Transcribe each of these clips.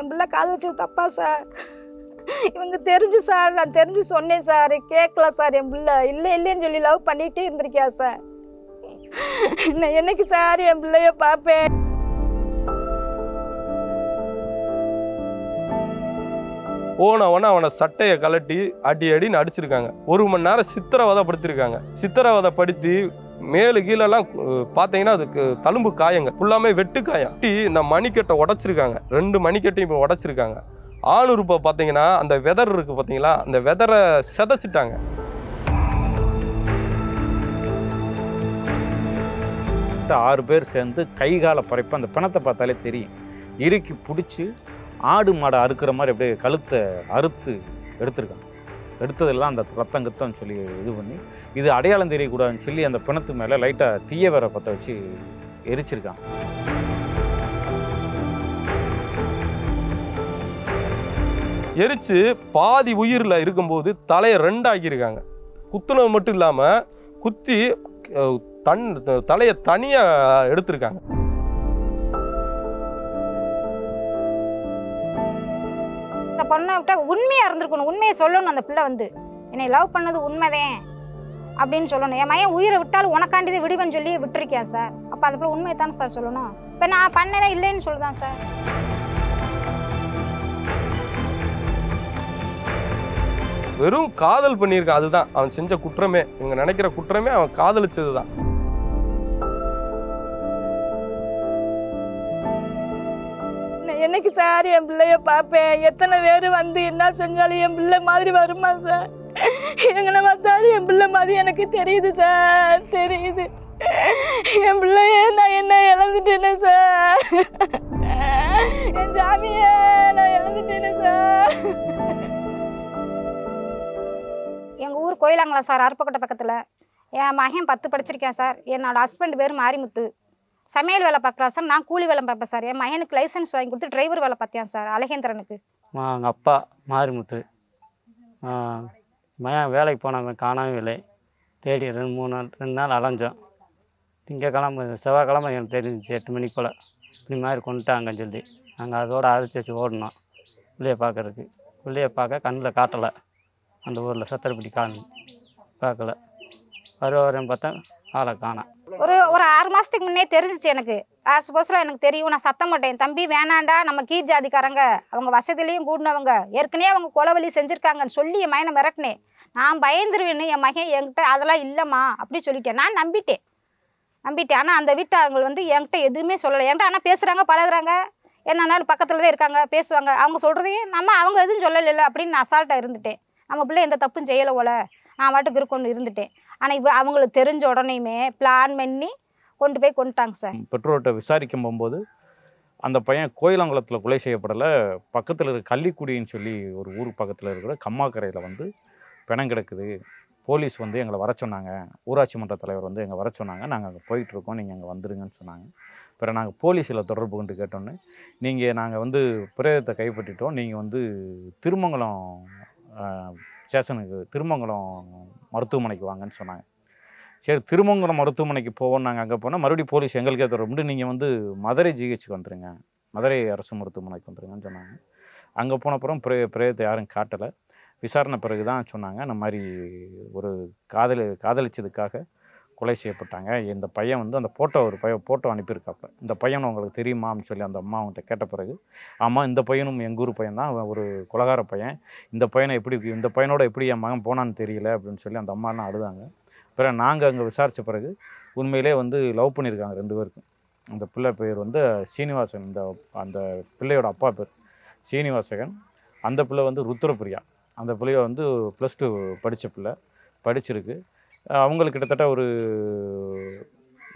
என் பிள்ளை கால் வச்சது தப்பா சார் இவங்க தெரிஞ்சு சார் நான் தெரிஞ்சு சொன்னேன் சார் கேட்கல சார் என் பிள்ளை. இல்லை இல்லைன்னு சொல்லி லவ் பண்ணிகிட்டே இருந்திருக்கியா சார் நான் என்னைக்கு சார் என் பிள்ளைய பார்ப்பேன்? போனவன அவனை சட்டையை கலட்டி அடி அடின்னு அடிச்சிருக்காங்க. ஒரு மணி நேரம் சித்திரவதை படுத்திருக்காங்க. சித்திரவதை படுத்தி மேலு கீழெல்லாம் பார்த்தீங்கன்னா அதுக்கு தழும்பு காயங்க. ஃபுல்லாமே வெட்டு காயம். வெட்டி இந்த மணிக்கட்டை உடைச்சிருக்காங்க. ரெண்டு மணிக்கட்டையும் இப்போ உடைச்சிருக்காங்க. ஆணுறுப்பை பார்த்தீங்கன்னா அந்த வெதர் இருக்குது பார்த்தீங்களா அந்த வெதரை செதைச்சிட்டாங்க. ஆறு பேர் சேர்ந்து கை கால பறைப்பு அந்த பிணத்தை பார்த்தாலே தெரியும். இறுக்கி பிடிச்சி ஆடு மாடை அறுக்கிற மாதிரி அப்படியே கழுத்தை அறுத்து எடுத்திருக்காங்க. எடுத்ததெல்லாம் அந்த ரத்தம் கத்தம் சொல்லி இது பண்ணி இது அடையாளம் தெரியக்கூடாதுன்னு சொல்லி அந்த பிணத்து மேலே லைட்டாக தீய வேற பற்ற வச்சு எரிச்சிருக்காங்க. எரிச்சு பாதி உயிரில் இருக்கும்போது தலையை ரெண்டாக்கியிருக்காங்க. குத்துனது மட்டும் இல்லாமல் குத்தி தன் தலையை தனியாக எடுத்திருக்காங்க. இந்த உண்மையாக இருந்திருக்கணும். உண்மையை சொல்லணும் அந்த பிள்ளை வந்து. என்னை லவ் பண்ணது உண்மைதான் அப்படின்னு சொல்லணும். என் மையன் உயிரை விட்டாலும் உனக்காண்டிதான் விடுவேன்னு சொல்லி விட்டுருக்கேன் சார் அப்போ அந்த பிள்ளை உண்மையை தானே சார் சொல்லணும்? இப்போ நான் பண்ணவே இல்லைன்னு சொல்லுதான் சார் வெறும் காதல் பண்ணியிருக்கான் அதுதான். அவன் செஞ்ச குற்றமே. இவங்க நினைக்கிற குற்றமே அவன் காதலிச்சது தான் என்னைக்கு சார் என் பிள்ளைய பார்ப்பேன்? எத்தனை பேர் வந்து என்ன செஞ்சாலும் என் பிள்ளை மாதிரி வருமா சார்? எங்கன பார்த்தாலும் என் பிள்ளை மாதிரி எனக்கு தெரியுது சார் தெரியுது. என் பிள்ளைய நான் என்ன இழந்துட்டேனே சார்? என் சாமிய நான் இழந்துட்டேனே சார்? எங்கள் ஊர் கோயிலாங்களா சார் அருப்பக்கோட்டை பக்கத்தில்? என் மகன் பத்து படிச்சிருக்கேன் சார். என்னோட ஹஸ்பண்ட் பேர் மாரிமுத்து. சமையல் வேலை பார்க்குறா சார். நான் கூலி வேலை பார்ப்பேன் சார். என் மகனுக்கு லைசன்ஸ் வாங்கி கொடுத்து டிரைவர் வேலை பார்த்தேன் சார். அழகேந்திரனுக்கு. எங்கள் அப்பா மாரிமுத்து. ஆ, மகன் வேலைக்கு போனவன் காணாமல் இல்லை தேடி ரெண்டு மூணு நாள் ரெண்டு நாள் அலைஞ்சோம். திங்கக்கிழமை செவ்வாய்க்கிழமை எனக்கு தெரிஞ்சிச்சு எட்டு மணிக்கு போல். இப்படி மாதிரி கொண்டுட்டாங்கன்னு சொல்லி. நாங்கள் அதோட அரைச்சி வச்சு ஓடினோம் பிள்ளைய பார்க்கறதுக்கு. பிள்ளைய பார்க்க கண்ணில் காட்டலை. அந்த ஊரில் சத்திரப்பட்டி காணி. பார்க்கல. வருவாரன்னு பார்த்தா ஆளை காணோம். ஒரு ஒரு ஆறு மாதத்துக்கு முன்னே தெரிஞ்சிச்சு எனக்கு. சப்போஸில் எனக்கு தெரியும். நான் சத்தம் மாட்டேன் தம்பி வேணாண்டா. நம்ம கீ ஜாதிக்காரங்க. அவங்க வசதியிலையும் கூடினவங்க. ஏற்கனவே அவங்க கொலவலி செஞ்சுருக்காங்கன்னு சொல்லி என் மயனை மிரட்டினேன். நான் பயந்துருவேன்னு என் மகன் என்கிட்ட அதெல்லாம் இல்லைம்மா அப்படி சொல்லிட்டேன். நான் நம்பிட்டேன். நம்பிட்டேன். ஆனால் அந்த வீட்டார்கள் வந்து என்கிட்ட எதுவுமே சொல்லலை. என்கிட்ட ஆனால் பேசுகிறாங்க பழகுறாங்க. என்னன்னாலும் பக்கத்தில் தான் இருக்காங்க பேசுவாங்க. அவங்க சொல்கிறதையும் நம்ம அவங்க எதுவும் சொல்லலைல்ல அப்படின்னு நான் அசால்ட்டாக இருந்துட்டேன். நம்ம பிள்ளை எந்த தப்பும் செய்யலை போல. நான் வாட்டுக்கு இருக்கணும்னு இருந்துட்டேன். ஆனால் இப்போ அவங்களுக்கு தெரிஞ்ச உடனேயுமே பிளான் பண்ணி கொண்டு போய் கொண்டுட்டாங்க சார். பெற்றோர்கிட்ட விசாரிக்கும் போகும்போது அந்த பையன் கோயிலாங்குளத்தில் கொலை செய்யப்படலை. பக்கத்தில் இருக்க கள்ளிக்குடின்னு சொல்லி ஒரு ஊர் பக்கத்தில் இருக்கிற கம்மாக்கரையில் வந்து பிணம் கிடக்குது. போலீஸ் வந்து எங்களை வர சொன்னாங்க. ஊராட்சி மன்ற தலைவர் வந்து எங்களை வர சொன்னாங்க. நாங்கள் அங்கே போயிட்டுருக்கோம் நீங்கள் அங்கே வந்துடுங்கன்னு சொன்னாங்க. பிறகு நாங்கள் போலீஸில் தொடர்பு கொண்டு கேட்டோன்னே நீங்கள் நாங்கள் வந்து பிரேதத்தை கைப்பற்றிட்டோம். நீங்கள் வந்து திருமங்கலம் ஸ்டேஷனுக்கு திருமங்கலம் மருத்துவமனைக்கு வாங்கன்னு சொன்னாங்க. சரி திருமங்கலம் மருத்துவமனைக்கு போவோம் நாங்கள் அங்கே போனால் மறுபடியும் போலீஸ் எங்களுக்கே தொடர்பு நீங்கள் வந்து மதுரை ஜிஹெச்சுக்கு வந்துடுங்க மதுரை அரசு மருத்துவமனைக்கு வந்துருங்கன்னு சொன்னாங்க. அங்கே போன அப்புறம் பிரே பிரேயத்தை யாரும் காட்டலை. விசாரணை பிறகு தான் சொன்னாங்க. இந்த மாதிரி ஒரு காதலி காதலிச்சதுக்காக கொலை செய்யப்பட்டாங்க. இந்த பையன் வந்து அந்த ஃபோட்டோ ஒரு பையன் ஃபோட்டோ அனுப்பியிருக்காப்ப இந்த பையன் உங்களுக்கு தெரியுமான்னு சொல்லி அந்த அம்மா அவங்கள்ட்ட கேட்ட பிறகு ஆமாம் இந்த பையனும் எங்கள் ஊர் பையன் தான். அவன் ஒரு கொலகார பையன். இந்த பையனை எப்படி இந்த பையனோட எப்படி என் மகன் போனான்னு தெரியல அப்படின்னு சொல்லி அந்த அம்மாலாம் அழுதாங்க. பிறகு நாங்கள் அங்கே விசாரித்த பிறகு உண்மையிலே வந்து லவ் பண்ணியிருக்காங்க ரெண்டு பேருக்கும். அந்த பிள்ளை பேர் வந்து சீனிவாசன். இந்த அந்த பிள்ளையோட அப்பா பேர் சீனிவாசகன். அந்த பிள்ளை வந்து ருத்ரபிரியா. அந்த பிள்ளைய வந்து ப்ளஸ் டூ படித்த பிள்ளை படிச்சிருக்கு. அவங்களுக்கு கிட்டத்தட்ட ஒரு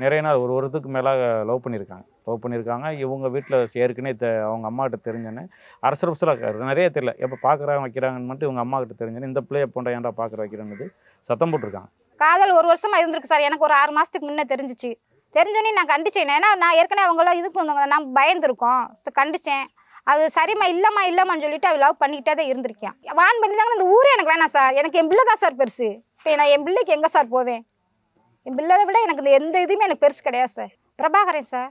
நிறைய நாள் ஒரு வருடத்துக்கு மேலே லவ் பண்ணியிருக்காங்க. லவ் பண்ணியிருக்காங்க. இவங்க வீட்டில் ஏற்கனவே தெ அவங்க அம்மாக்கிட்ட தெரிஞ்சோன்னே அரசு அரசில் நிறைய தெரியல. எப்போ பார்க்குறாங்க வைக்கிறாங்கன்னு மட்டும் இவங்க அம்மாக்கிட்ட கிட்ட இந்த பிள்ளைய போன்ற ஏன்டா பார்க்குற வைக்கிறேன்னு சத்தம் போட்டிருக்காங்க. காதல் ஒரு வருஷமாக இருந்திருக்கு சார். எனக்கு ஒரு ஆறு மாதத்துக்கு முன்னே தெரிஞ்சிச்சு. தெரிஞ்சோன்னே நான் கண்டிச்சேன். ஏன்னா நான் ஏற்கனவே அவங்களாம் இதுக்கு வந்தவங்க நான் பயந்துருக்கோம். கண்டிச்சேன். அது சரிம்மா இல்லைம்மா இல்லைம்மான்னு சொல்லிட்டு அவள் லவ் பண்ணிக்கிட்டே தான் இருந்திருக்கேன். வான் பண்ணி தாங்க இந்த ஊரே எனக்கு வேணாம் சார். எனக்கு என் பிள்ளை தான் சார் பெருசு. இப்போ நான் என் பிள்ளைக்கு எங்கே சார் போவேன்? என் பிள்ளை விட எனக்கு இந்த எந்த இதுவுமே எனக்கு பெருசு கிடையாது சார். பிரபாகரன் சார்.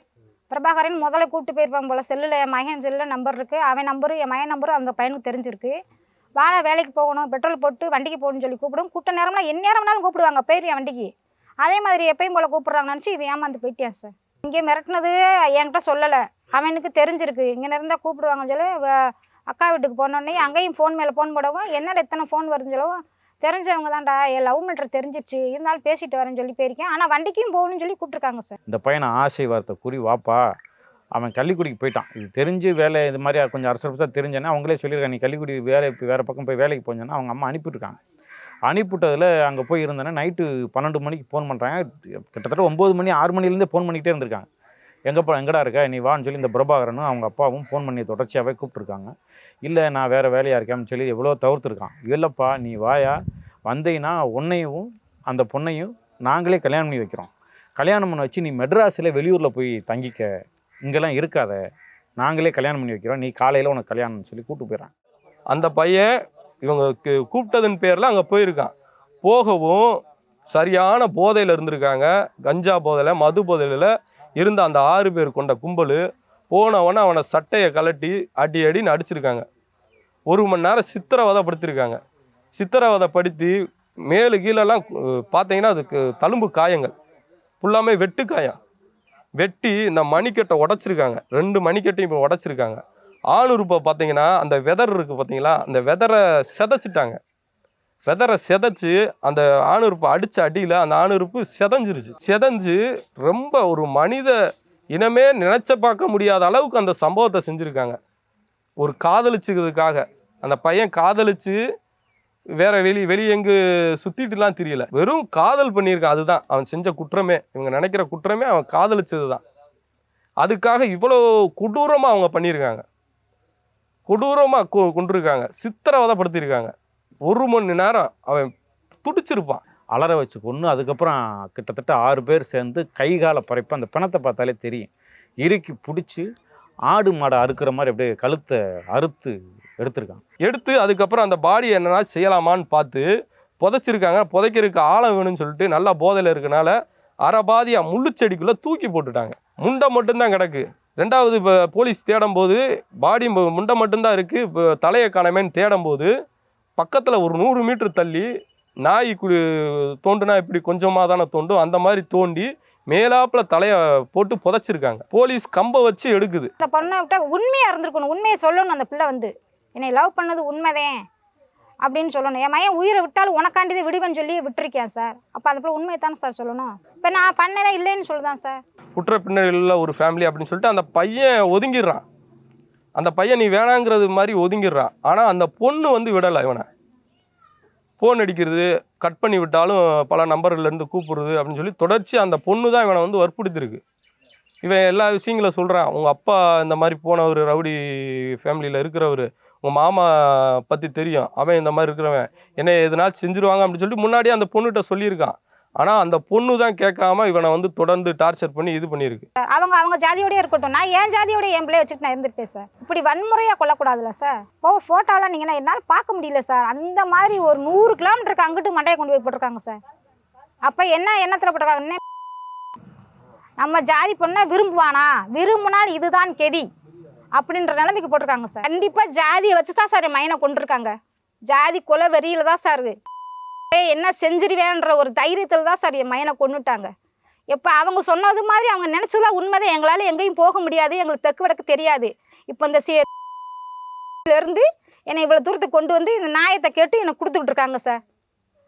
பிரபாகரன் முதல்ல கூப்பிட்டு போயிருப்பான் போல். செல்லில் என் மகன் செல்லில் நம்பர் இருக்குது அவன் நம்பரு என் மகன் நம்பரும் அந்த பையனுக்கு தெரிஞ்சிருக்கு. வாழ வேலைக்கு போகணும். பெட்ரோல் போட்டு வண்டிக்கு போகணும்னு சொல்லி கூப்பிடும். கூட்ட நேரம்லாம் என் நேரம்னாலும் கூப்பிடுவாங்க. பேர் என் வண்டிக்கு. அதே மாதிரி எப்பயும் போல் கூப்பிட்றாங்கன்னு நினச்சி இவன் ஏமாந்து போயிட்டேன் சார். இங்கே மிரட்டினது என்கிட்ட சொல்லலை. அவனுக்கு தெரிஞ்சிருக்கு. இங்கே இருந்தால் கூப்பிடுவாங்கன்னு சொல்லி அக்கா வீட்டுக்கு போனோடனே அங்கேயும் ஃபோன் மேலே ஃபோன் போடவும் என்னடா இத்தனை ஃபோன் வருதுன்னு சொல்லவும் தெரிஞ்சவங்க தான்டா என் லவ் மேட்டர் தெரிஞ்சிச்சு இருந்தாலும் பேசிட்டு வரேன்னு சொல்லி போயிருக்கேன். ஆனால் வண்டிக்கும் போகணும்னு சொல்லி கூப்பிட்ருக்காங்க சார் இந்த பையனை ஆசை வார்த்தை கூறி வாப்பா. அவன் கள்ளிக்குடிக்கு போயிட்டான். இது தெரிஞ்சு வேலை இது மாதிரி கொஞ்சம் அரசரசாக தெரிஞ்சேன்னா அவங்களே சொல்லியிருக்காங்க நீ கள்ளிக்குடி வேலை இப்போ வேறு பக்கம் போய் வேலைக்கு போஞ்சேன்னா அவங்க அம்மா அனுப்பிட்டுருக்காங்க அனுப்பிவிட்டதில் அங்கே போய் இருந்தேன்னா நைட்டு பன்னெண்டு மணிக்கு ஃபோன் பண்ணுறாங்க கிட்டத்தட்ட ஒம்பது மணி ஆறு மணிலேருந்தே ஃபோன் பண்ணிக்கிட்டே இருந்திருக்காங்க. எங்கப்பா எங்கடா இருக்க? நீ வான்னு சொல்லி இந்த பிரபாகரனும் அவங்க அப்பாவும் ஃபோன் பண்ணி தொடர்ச்சியாகவே கூப்பிட்ருக்காங்க இல்லை நான் வேறு வேலையாக இருக்கேன்னு சொல்லி எவ்வளோ தவிர்த்துருக்கான். இல்லைப்பா நீ வாயா? வந்தீங்கன்னா உன்னையும் அந்த பொண்ணையும் நாங்களே கல்யாணம் பண்ணி வைக்கிறோம். கல்யாணம் பண்ண வச்சு நீ மெட்ராஸில் வெளியூரில் போய் தங்கிக்க. இங்கெல்லாம் இருக்காத. நாங்களே கல்யாணம் பண்ணி வைக்கிறோம். நீ காலையில் உனக்கு கல்யாணம்னு சொல்லி கூப்பிட்டு போயிடறான். அந்த பையன் இவங்க கூப்பிட்டதன் பேரில் அங்கே போயிருக்கான். போகவும் சரியான போதையில் இருந்திருக்காங்க. கஞ்சா போதையில் மது போதையில் இருந்த அந்த ஆறு பேர் கொண்ட கும்பல் போனவன அவனை சட்டையை கலட்டி அடி அடின்னு அடிச்சிருக்காங்க. ஒரு மணி நேரம் சித்திரவதைப்படுத்திருக்காங்க சித்திரவதைப்படுத்தி மேலு கீழெல்லாம் பார்த்தீங்கன்னா அதுக்கு தழும்பு காயங்கள். ஃபுல்லாமே வெட்டு காயம். வெட்டி இந்த மணிக்கட்டை உடைச்சிருக்காங்க. ரெண்டு மணிக்கட்டையும் இப்போ உடச்சிருக்காங்க. ஆணுறுப்பை பார்த்தீங்கன்னா அந்த வெதர் இருக்குது பார்த்தீங்களா? அந்த வெதரை செதைச்சிட்டாங்க. வெதரை செதைச்சு அந்த ஆணுறுப்பை அடித்த அடியில் அந்த ஆணுறுப்பு செதஞ்சிருச்சு. செதஞ்சு ரொம்ப ஒரு மனித இனமே நினச்ச பார்க்க முடியாத அளவுக்கு அந்த சம்பவத்தை செஞ்சுருக்காங்க. ஒரு காதலிச்சுக்கிறதுக்காக அந்த பையன் காதலிச்சு வேற வெளி வெளியே எங்கு சுத்திட்டுலாம் தெரியல. வெறும் காதல் பண்ணியிருக்கான் அதுதான். அவன் செஞ்ச குற்றமே இவங்க நினைக்கிற குற்றமே அவன் காதலிச்சது தான் அதுக்காக இவ்வளோ கொடூரமாக அவங்க பண்ணியிருக்காங்க. கொடூரமாக கொ கொண்டிருக்காங்க சித்திரவதைப்படுத்தியிருக்காங்க. ஒரு மணி நேரம் அவன் துடிச்சிருப்பான். அலற வச்சு கொன்று அதுக்கப்புறம் கிட்டத்தட்ட ஆறு பேர் சேர்ந்து கை காலை பறைப்பு அந்த பிணத்தை பார்த்தாலே தெரியும். இறுக்கி பிடிச்சி ஆடு மாடை அறுக்கிற மாதிரி அப்படியே கழுத்தை அறுத்து எடுத்திருக்காங்க எடுத்து அதுக்கப்புறம் அந்த பாடி என்னன்னா செய்யலாமான்னு பார்த்து புதைச்சிருக்காங்க. புதைக்கிறதுக்கு ஆழம் வேணும்னு சொல்லிட்டு நல்லா போதையில் இருக்கனால அரைபாதியா முள்ளுச்செடிக்குள்ளே தூக்கி போட்டுட்டாங்க. முண்டை மட்டும்தான் கிடக்கு. ரெண்டாவது இப்போ போலீஸ் தேடும்போது பாடி முண்டை மட்டும்தான் இருக்குது இப்போ தலையை காணமேன்னு தேடும்போது பக்கத்தில் ஒரு நூறு மீட்டர் தள்ளி நாய் குடி தோண்டுனா இப்படி கொஞ்சமாக தானே தோண்டும்? அந்த மாதிரி தோண்டி மேலாப்பில் தலையை போட்டு புதைச்சிருக்காங்க. போலீஸ் கம்பை வச்சு எடுக்குது. அந்த பொண்ணை விட்டா உண்மையாக இருந்திருக்கணும். உண்மையை சொல்லணும் அந்த பிள்ளை வந்து. என்னை லவ் பண்ணது உண்மைதான் அப்படின்னு சொல்லணும். என் மகன் உயிரை விட்டாலும் உனக்காண்டிதே விடுவேன்னு சொல்லி விட்டுருக்கேன் சார். அப்போ அந்த பிள்ளை உண்மையை தானே சார் சொல்லணும்? இப்போ நான் பண்ணவே இல்லைன்னு சொல்லுதான் சார். குற்ற பின்னணியில் ஒரு ஃபேமிலி அப்படின்னு சொல்லிட்டு அந்த பையன் ஒதுங்கிடுறான். அந்த பையன் நீ வேணாங்கிறது மாதிரி ஒதுங்கிடுறான். ஆனால் அந்த பொண்ணு வந்து விடலை இவனை. ஃபோன் அடிக்கிறது கட் பண்ணி விட்டாலும் பல நம்பர்லேருந்து கூப்பிடுறது அப்படின்னு சொல்லி தொடர்ச்சி அந்த பொண்ணு தான் இவனை வந்து வற்புறுத்திருக்கு இவன் எல்லா விஷயங்களும் சொல்கிறான் உங்கள் அப்பா இந்த மாதிரி போனவர் ரவுடி ஃபேமிலியில் இருக்கிறவர் உங்கள் மாமா பற்றி தெரியும். அவன் இந்த மாதிரி இருக்கிறவன். என்ன எதனாச்சும் செஞ்சுருவாங்க அப்படின்னு சொல்லிட்டு முன்னாடியே அந்த பொண்ணுகிட்ட சொல்லியிருக்கான். ஆனால் அந்த பொண்ணு தான் கேட்காம இவனை வந்து தொடர்ந்து டார்ச்சர் பண்ணி இது பண்ணியிருக்கு. அவங்க அவங்க ஜாதியோடய இருக்கட்டும் நான் என் ஜாதியோட என் பிள்ளைய வச்சுட்டு நான் இருந்துட்டு சார். இப்படி வன்முறையாக கொல்லக்கூடாதுல்ல சார்? ஓ ஃபோட்டோலாம் நீங்கள் என்னால் பார்க்க முடியல சார். அந்த மாதிரி ஒரு நூறு கிலோமீட்டருக்கு அங்கிட்டு மண்டையை கொண்டு போய் போட்டிருக்காங்க சார். அப்போ என்ன எண்ணத்தில் போட்டிருக்காங்க? என்ன? நம்ம ஜாதி பொண்ணை விரும்புவானா? விரும்பினால் இதுதான் கெதி அப்படின்ற நிலைமைக்கு போட்டிருக்காங்க சார். கண்டிப்பாக ஜாதியை வச்சு தான் சார் என் மைனை கொண்டிருக்காங்க. ஜாதி கொலை வெறியில் தான் சார் இருக்குது என்ன செஞ்சிருவேன்ற ஒரு தைரியத்தில் தான் சார் என் மையனை கொண்டுட்டாங்க இப்போ அவங்க சொன்னது மாதிரி அவங்க நினச்சதெல்லாம் உண்மைதான். எங்களால் எங்கேயும் போக முடியாது. எங்களுக்கு தெற்கு வடக்கு தெரியாது. இப்போ இந்த சேர்ந்து இருந்து என்னை இவ்வளோ தூரத்துக்கு கொண்டு வந்து இந்த நாயத்தை கேட்டு எனக்கு கொடுத்துக்கிட்டு இருக்காங்க சார்.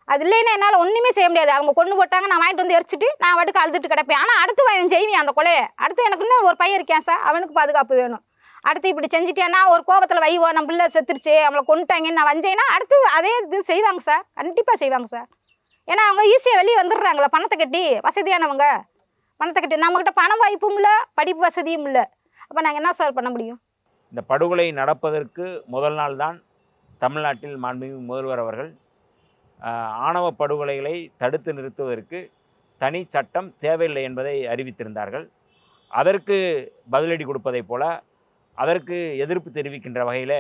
அது இல்லைன்னா என்னால் ஒன்றுமே செய்ய முடியாது. அவங்க கொண்டு போட்டாங்க நான் வாங்கிட்டு வந்து எரிச்சிட்டு நான் வாட்டுக்கு அழுதுட்டு கிடப்பேன். ஆனால் அடுத்து அவன் செய்வேன் அந்த கொலையை. அடுத்து எனக்கு இன்னும் ஒரு பையன் இருக்கேன் சார். அவனுக்கு பாதுகாப்பு வேணும். அடுத்து இப்படி செஞ்சுட்டேன்னா ஒரு கோபத்தில் வைவோ நம்ம பிள்ளை செத்துருச்சு அவளை கொண்டுட்டாங்கன்னு நான் வந்தேன்னா அடுத்து அதே இது செய்வாங்க சார். கண்டிப்பாக செய்வாங்க சார். ஏன்னா அவங்க ஈஸியாக வெளியே வந்துடுறாங்களா பணத்தை கட்டி வசதியானவங்க. பணத்தை கட்டி நம்மக்கிட்ட பண வாய்ப்பும் இல்லை படிப்பு வசதியும் இல்லை. அப்போ நாங்கள் என்ன சார் பண்ண முடியும்? இந்த படுகொலை நடப்பதற்கு முதல் நாள் தான் தமிழ்நாட்டில் மாண்புமிகு முதல்வர் அவர்கள் ஆணவ படுகொலைகளை தடுத்து நிறுத்துவதற்கு தனி சட்டம் தேவையில்லை என்பதை அறிவித்திருந்தார்கள். அதற்கு பதிலடி கொடுப்பதைப் போல அதற்கு எதிர்ப்பு தெரிவிக்கின்ற வகையில்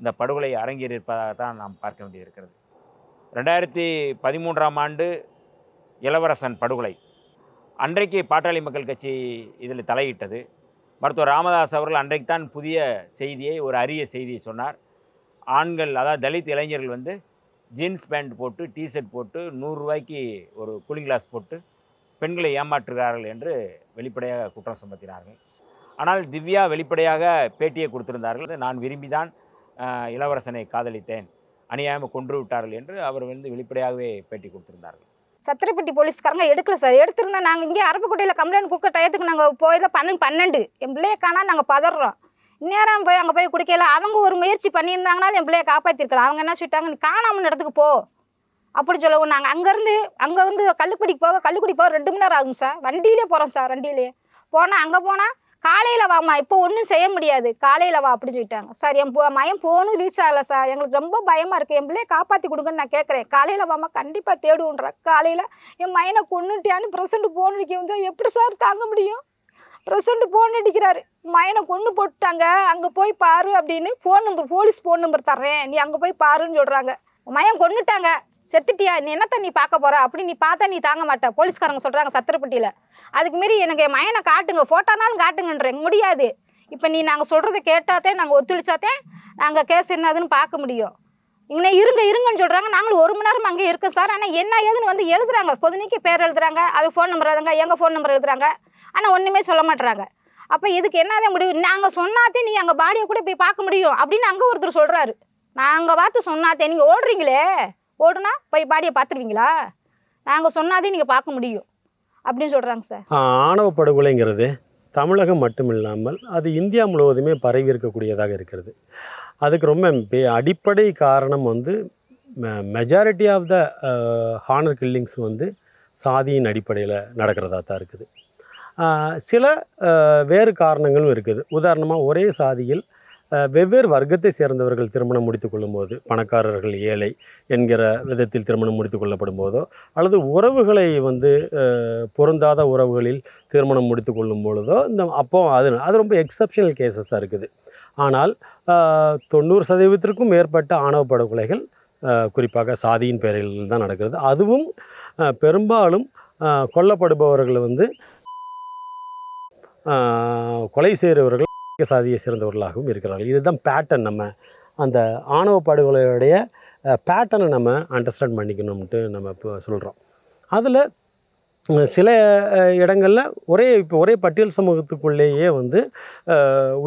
இந்த படுகொலை அரங்கேறியிருப்பதாக தான் நாம் பார்க்க வேண்டியிருக்கிறது. ரெண்டாயிரத்தி பதிமூன்றாம் ஆண்டு இளவரசன் படுகொலை. அன்றைக்கு பாட்டாளி மக்கள் கட்சி இதில் தலையிட்டது. மருத்துவர் ராமதாஸ் அவர்கள் அன்றைக்கு தான் புதிய செய்தியை ஒரு அரிய செய்தியை சொன்னார். ஆண்கள் அதாவது தலித் இளைஞர்கள் வந்து ஜீன்ஸ் பேண்ட் போட்டு டிஷர்ட் போட்டு நூறுரூவாய்க்கு ஒரு கூலிங் கிளாஸ் போட்டு பெண்களை ஏமாற்றுகிறார்கள் என்று வெளிப்படையாக குற்றம் சுமத்தினார்கள். ஆனால் திவ்யா வெளிப்படையாக பேட்டியை கொடுத்திருந்தார்கள். நான் விரும்பி தான் இளவரசனை காதலித்தேன். அநியாயமாக கொன்று விட்டார்கள் என்று அவர் வந்து வெளிப்படையாகவே பேட்டி கொடுத்திருந்தார்கள். சத்திரப்பட்டி போலீஸ்காரங்க எடுக்கல சார். எடுத்திருந்தா நாங்கள் இங்கே அரப்புக்கோட்டையில் கம்ப்ளைண்ட் கொடுக்க டயத்துக்கு நாங்கள் போயில பன்னெண்டு பன்னெண்டு. என் பிள்ளைய காணா நாங்கள் பதறோம். இந்நேரம் போய் அங்கே போய் குடிக்கல அவங்க ஒரு முயற்சி பண்ணியிருந்தாங்கனாலும் என் பிள்ளைய காப்பாற்றிருக்கலாம் அவங்க என்ன சொல்லிட்டாங்க? நீ காணாமல் இடத்துக்கு போ. அப்படி சொல்லவும் நாங்கள் அங்கேருந்து அங்கே வந்து கள்ளுக்குடிக்கு போக கள்ளுக்குடி போக ரெண்டு மணி நேரம் ஆகும் சார். வண்டியிலே போகிறோம் சார் வண்டியிலே. போனால் அங்கே போனால் காலையில் வாமா இப்போ ஒன்றும் செய்ய முடியாது. காலையில் வா அப்படின்னு சொல்லிட்டாங்க. சார் என் மயம் போனும் ரீச் ஆகலை சார். எங்களுக்கு ரொம்ப பயமாக இருக்குது என் பிள்ளைய காப்பாற்றி கொடுங்கன்னு நான் கேட்குறேன் காலையில் வாமா கண்டிப்பாக தேடுவோன்ற. காலையில் என் மயனை கொன்னுட்டியான்னு ப்ரெசண்ட் போன் அடிக்க எப்படி சார் தாங்க முடியும்? ப்ரெசண்ட் போன் அடிக்கிறாரு. மயனை கொன்று போட்டுட்டாங்க. அங்கே போய் பாரு அப்படின்னு phone number police phone number தர்றேன். நீ அங்கே போய் பாருன்னு சொல்கிறாங்க மயம் கொண்டுட்டாங்க செத்துட்டியா? நீ என்னத்த நீ பார்க்க போற? அப்படி நீ பார்த்தா நீ தாங்க மாட்ட. போலீஸ்காரங்க சொல்கிறாங்க சத்திரப்பட்டியில். அதுக்கு மீறி எனக்கு என் மயனை காட்டுங்க. ஃபோட்டோனாலும் காட்டுங்கன்றேன். முடியாது. இப்போ நீ நாங்கள் சொல்கிறத கேட்டாத்தே நாங்கள் ஒத்துழைச்சாத்தே நாங்கள் கேஸ் என்னதுன்னு பார்க்க முடியும். இங்கே இருங்க இருங்கன்னு சொல்கிறாங்க நாங்களும் ஒரு மணி நேரம் அங்கே இருக்கோம் சார். ஆனால் என்ன ஏதுன்னு வந்து எழுதுறாங்க. பொதுனைக்கு பேர் எழுதுறாங்க. அது ஃபோன் நம்பர் எழுதுங்க எங்கள் ஃபோன் நம்பர் எழுதுறாங்க. ஆனால் ஒன்றுமே சொல்ல மாட்டுறாங்க அப்போ இதுக்கு என்னதான் முடியும் நாங்கள் சொன்னாத்தே நீ அங்கே பாடியை கூட போய் பார்க்க முடியும். அப்படின்னு அங்கே ஒருத்தர் சொல்கிறாரு நாங்கள் பார்த்து சொன்னாத்தே. நீங்கள் ஓடுறீங்களே. போட்டுனா போய் பாடியை பார்த்துருவீங்களா? நாங்கள் சொன்னாதே நீங்கள் பார்க்க முடியும். அப்படின்னு சொல்கிறாங்க சார். ஆணவ படுகொலைங்கிறது தமிழகம் மட்டும் இல்லாமல் அது இந்தியா முழுவதுமே பரவி இருக்கக்கூடியதாக இருக்கிறது. அதுக்கு ரொம்ப பெ- அடிப்படை காரணம் வந்து majority of the honour killings வந்து சாதியின் அடிப்படையில் நடக்கிறதா தான் இருக்குது. சில வேறு காரணங்களும் இருக்குது. உதாரணமாக ஒரே சாதியில் வெவ்வேறு வர்க்கத்தை சேர்ந்தவர்கள் திருமணம் முடித்து கொள்ளும்போது பணக்காரர்கள் ஏழை என்கிற விதத்தில் திருமணம் முடித்து கொள்ளப்படும் போதோ அல்லது உறவுகளை வந்து பொருந்தாத உறவுகளில் திருமணம் முடித்து கொள்ளும் பொழுதோ இந்த அப்போ அது அது ரொம்ப எக்ஸப்ஷனல் கேசஸாக இருக்குது. ஆனால் தொண்ணூறு சதவீதத்திற்கும் மேற்பட்ட ஆணவ படுகொலைகள் குறிப்பாக சாதியின் பெயரில் தான் நடக்கிறது. அதுவும் பெரும்பாலும் கொல்லப்படுபவர்கள் வந்து கொலை செய்கிறவர்கள் சாதியை சேர்ந்தவர்களாகவும் இருக்கிறார்கள். இதுதான் பேட்டர்ன் நம்ம அந்த ஆணவ படுகொலையுடைய பேட்டர்னை நம்ம அண்டர்ஸ்டாண்ட் பண்ணிக்கணும்ட்டு நம்ம இப்போ சொல்கிறோம் அதில் சில இடங்களில் ஒரே இப்போ ஒரே பட்டியல் சமூகத்துக்குள்ளேயே வந்து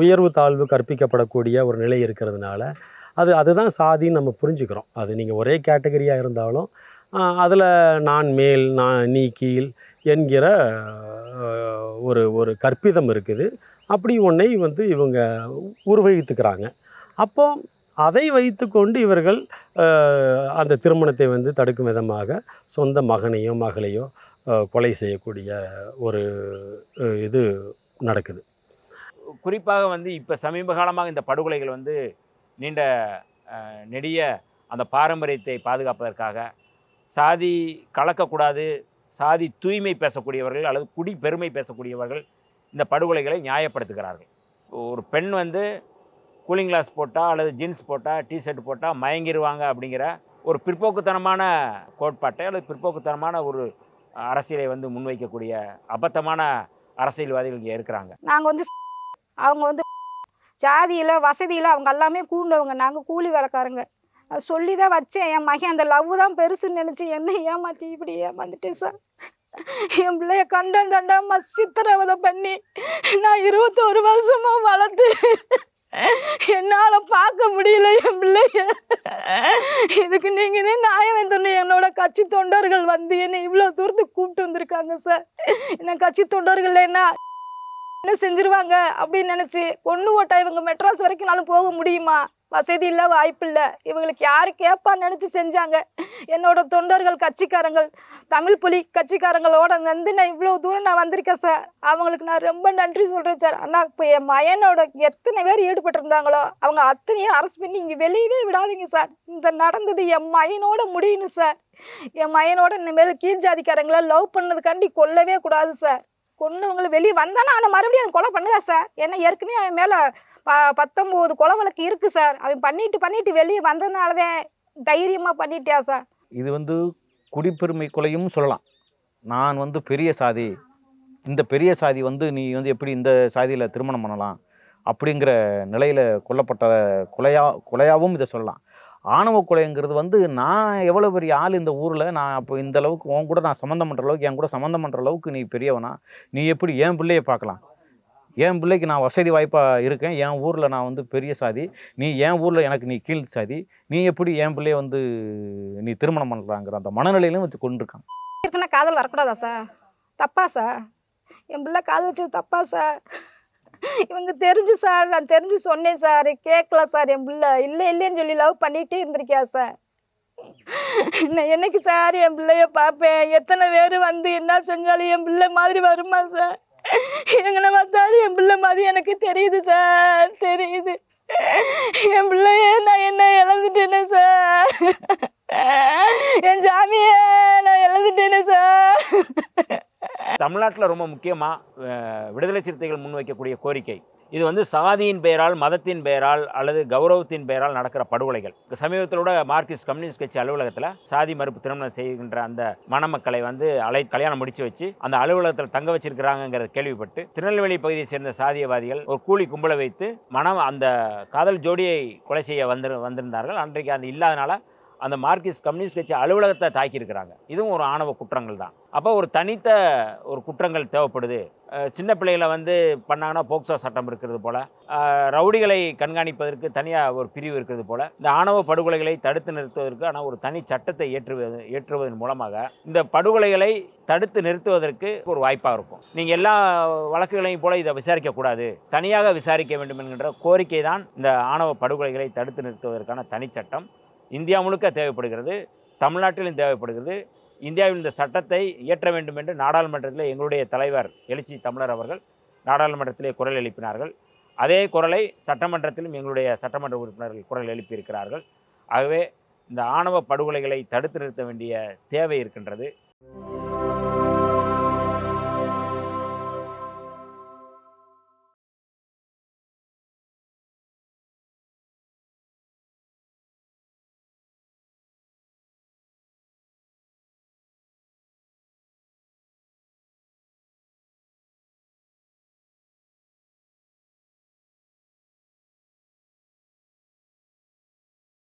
உயர்வு தாழ்வு கற்பிக்கப்படக்கூடிய ஒரு நிலை இருக்கிறதுனால அது அதுதான் சாதின்னு நம்ம புரிஞ்சுக்கிறோம். அது நீங்கள் ஒரே கேட்டகரியாக இருந்தாலும் அதில் நான் மேல் நான் நீ கீழ் என்கிற ஒரு ஒரு கற்பிதம் இருக்குது. அப்படி ஒன்றை வந்து இவங்க உருவகித்துக்கிறாங்க. அப்போ அதை வைத்துக்கொண்டு இவர்கள் அந்த திருமணத்தை வந்து தடுக்கும் விதமாக சொந்த மகனையோ மகளையோ கொலை செய்யக்கூடிய ஒரு இது நடக்குது. குறிப்பாக வந்து இப்போ சமீப காலமாக இந்த படுகொலைகள் வந்து நீண்ட நெடிய அந்த பாரம்பரியத்தை பாதுகாப்பதற்காக சாதி கலக்கக்கூடாது சாதி தூய்மை பேசக்கூடியவர்கள் அல்லது குடி பெருமை பேசக்கூடியவர்கள் இந்த படுகொலைகளை நியாயப்படுத்துகிறார்கள். ஒரு பெண் வந்து கூலிங் கிளாஸ் போட்டால் அல்லது ஜீன்ஸ் போட்டால் டிஷர்ட் போட்டால் மயங்கிடுவாங்க அப்படிங்கிற ஒரு பிற்போக்குத்தனமான கோட்பாட்டை அல்லது பிற்போக்குத்தனமான ஒரு அரசியலை வந்து முன்வைக்கக்கூடிய அபத்தமான அரசியல்வாதிகள் இங்கே இருக்கிறாங்க. நாங்கள் வந்து அவங்க வந்து ஜாதியில் வசதியில் அவங்க எல்லாமே கூண்டவங்க நாங்கள் கூலி வேலைக்காரங்க. சொல்லி தான் வச்சேன். என் மகன் அந்த லவ் தான் பெருசுன்னு நினச்சி என்ன ஏமாற்றி இப்படி ஏமாந்துட்டேன் சார். என் பிள்ளைய கண்டம் தண்டமா சித்திரவதை பண்ணி நான் இருபத்தோரு வருஷமா வளர்த்து என்னால் பார்க்க முடியல என் பிள்ளைய. இதுக்கு நீங்கள் தான் நியாயம் தரணும் என்னோட கட்சி தொண்டர்கள் வந்து என்னை இவ்வளோ தூரத்துக்கு கூப்பிட்டு வந்திருக்காங்க சார். என்ன கட்சி தொண்டர்கள் என்ன என்ன செஞ்சிருவாங்க அப்படின்னு நினச்சி பொண்ணு ஓட்டா இவங்க மெட்ராஸ் வரைக்கும் வரைக்கும்னாலும் போக முடியுமா? வசதி இல்லை வாய்ப்பில்லை இவங்களுக்கு யாரு கேட்பான்னு நினச்சி செஞ்சாங்க? என்னோட தொண்டர்கள் கட்சிக்காரங்கள் தமிழ் புலி கட்சிக்காரங்களோட வந்து நான் இவ்வளோ தூரம் நான் வந்திருக்கேன் சார் அவங்களுக்கு நான் ரொம்ப நன்றி சொல்கிறேன் சார் ஆனால் இப்போ என் மயனோட எத்தனை பேர் ஈடுபட்டிருந்தாங்களோ அவங்க அத்தனையும் அரெஸ்ட் பண்ணி இங்கே வெளியவே விடாதீங்க சார் இந்த நடந்தது என் மயனோட முடியணும் சார் என் மயனோட இனிமேல் கீழ் ஜாதிக்காரங்களை லவ் பண்ணதுக்காண்டி கொல்லவே கூடாது சார் கொன்னவங்களை வெளியே வந்தானா அவனை மறுபடியும் கொலை பண்ணுவேன் சார் ஏன்னா ஏற்கனவே அவன் மேலே ப பத்தொம்போது கொலை வழக்கு இருக்குது சார். அவன் பண்ணிட்டு பண்ணிட்டு வெளியே வந்ததுனாலதான் தைரியமாக பண்ணிட்டியா சார். இது வந்து குடிப்பெருமை கொலையும் சொல்லலாம். நான் வந்து பெரிய சாதி. இந்த பெரிய சாதி வந்து நீ வந்து எப்படி இந்த சாதியில் திருமணம் பண்ணலாம்? அப்படிங்கிற நிலையில் கொல்லப்பட்ட கொலையா கொலையாகவும் இதை சொல்லலாம். ஆணவ கொலைங்கிறது வந்து நான் எவ்வளோ பெரிய ஆள் இந்த ஊரில் நான் அப்போ இந்த அளவுக்கு உன் கூட நான் சம்மந்தம் பண்ணுற அளவுக்கு என் கூட சம்மந்தம் பண்ணுற அளவுக்கு நீ பெரியவனா? நீ எப்படி என் பிள்ளையை பார்க்கலாம்? என் பிள்ளைக்கு நான் வசதி வாய்ப்பாக இருக்கேன். என் ஊரில் நான் வந்து பெரிய சாதி. நீ என் ஊரில் எனக்கு நீ கீழ் சாதி. நீ எப்படி என் பிள்ளைய வந்து நீ திருமணம் பண்ணுறாங்கிற அந்த மனநிலையிலும் வச்சு கொண்டிருக்கான் இருக்குன்னா காதல் வரக்கூடாதா சார் தப்பா சார் என் பிள்ளை காதல் வச்சது தப்பா சார் இவங்க தெரிஞ்சு சார் நான் தெரிஞ்சு சொன்னேன் சார் கேட்கல சார் என் பிள்ளை. இல்லை இல்லைன்னு சொல்லி லவ் பண்ணிகிட்டே இருந்திருக்கியா சார் நான் என்னைக்கு சார் என் பிள்ளைய பார்ப்பேன்? எத்தனை பேர் வந்து என்ன செஞ்சாலும் என் பிள்ளை மாதிரி வருமா சார் எங்களை பார்த்தாலும் என் பிள்ளை மாதிரி எனக்கு தெரியுது சார் தெரியுது. என் பிள்ளைய நான் என்ன இழந்துட்டேனே சார். என் சாமியை நான் இழந்துட்டேனே சார். தமிழ்நாட்டில் ரொம்ப முக்கியமாக விடுதலை சிறுத்தைகள் முன்வைக்கக்கூடிய கோரிக்கை. இது வந்து சாதியின் பெயரால் மதத்தின் பெயரால் அல்லது கௌரவத்தின் பெயரால் நடக்கிற படுகொலைகள். சமீபத்தில் கூட மார்க்சிஸ்ட் கம்யூனிஸ்ட் கட்சி அலுவலகத்தில் சாதி மறுப்பு திருமணம் செய்கின்ற அந்த மணமக்களை வந்து அலை கல்யாணம் முடிச்சு வச்சு அந்த அலுவலகத்தில் தங்க வச்சிருக்கிறாங்கங்கிற கேள்விப்பட்டு திருநெல்வேலி பகுதியை சேர்ந்த சாதியவாதிகள் ஒரு கூலி கும்பலை வைத்து மனம் அந்த காதல் ஜோடியை கொலை செய்ய வந்து வந்திருந்தார்கள். அன்றைக்கு அது இல்லாதனால அந்த மார்க்சிஸ்ட் கம்யூனிஸ்ட் கட்சி அலுவலகத்தை தாக்கியிருக்கிறாங்க. இதுவும் ஒரு ஆணவ குற்றங்கள் தான். அப்போ ஒரு தனித்த ஒரு குற்றங்கள் தேவைப்படுது. சின்ன பிள்ளைகளை வந்து பண்ணாங்கன்னா போக்சோ சட்டம் இருக்கிறது போல் ரவுடிகளை கண்காணிப்பதற்கு தனியாக ஒரு பிரிவு இருக்கிறது போல் இந்த ஆணவ படுகொலைகளை தடுத்து நிறுத்துவதற்கு ஆனால் ஒரு தனி சட்டத்தை ஏற்றுவது ஏற்றுவதன் மூலமாக இந்த படுகொலைகளை தடுத்து நிறுத்துவதற்கு ஒரு வாய்ப்பாக இருக்கும். நீங்கள் எல்லா வழக்குகளையும் போல இதை விசாரிக்கக்கூடாது தனியாக விசாரிக்க வேண்டும் என்கின்ற கோரிக்கை தான் இந்த ஆணவ படுகொலைகளை தடுத்து நிறுத்துவதற்கான தனிச்சட்டம் இந்தியா முழுக்க தேவைப்படுகிறது தமிழ்நாட்டிலும் தேவைப்படுகிறது. இந்தியாவில் இந்த சட்டத்தை இயற்ற வேண்டும் என்று நாடாளுமன்றத்தில் எங்களுடைய தலைவர் எழுச்சி தமிழர் அவர்கள் நாடாளுமன்றத்திலே குரல் எழுப்பினார்கள். அதே குரலை சட்டமன்றத்திலும் எங்களுடைய சட்டமன்ற உறுப்பினர்கள் குரல் எழுப்பியிருக்கிறார்கள். ஆகவே இந்த ஆணவ படுகொலைகளை தடுத்து நிறுத்த வேண்டிய தேவை இருக்கின்றது.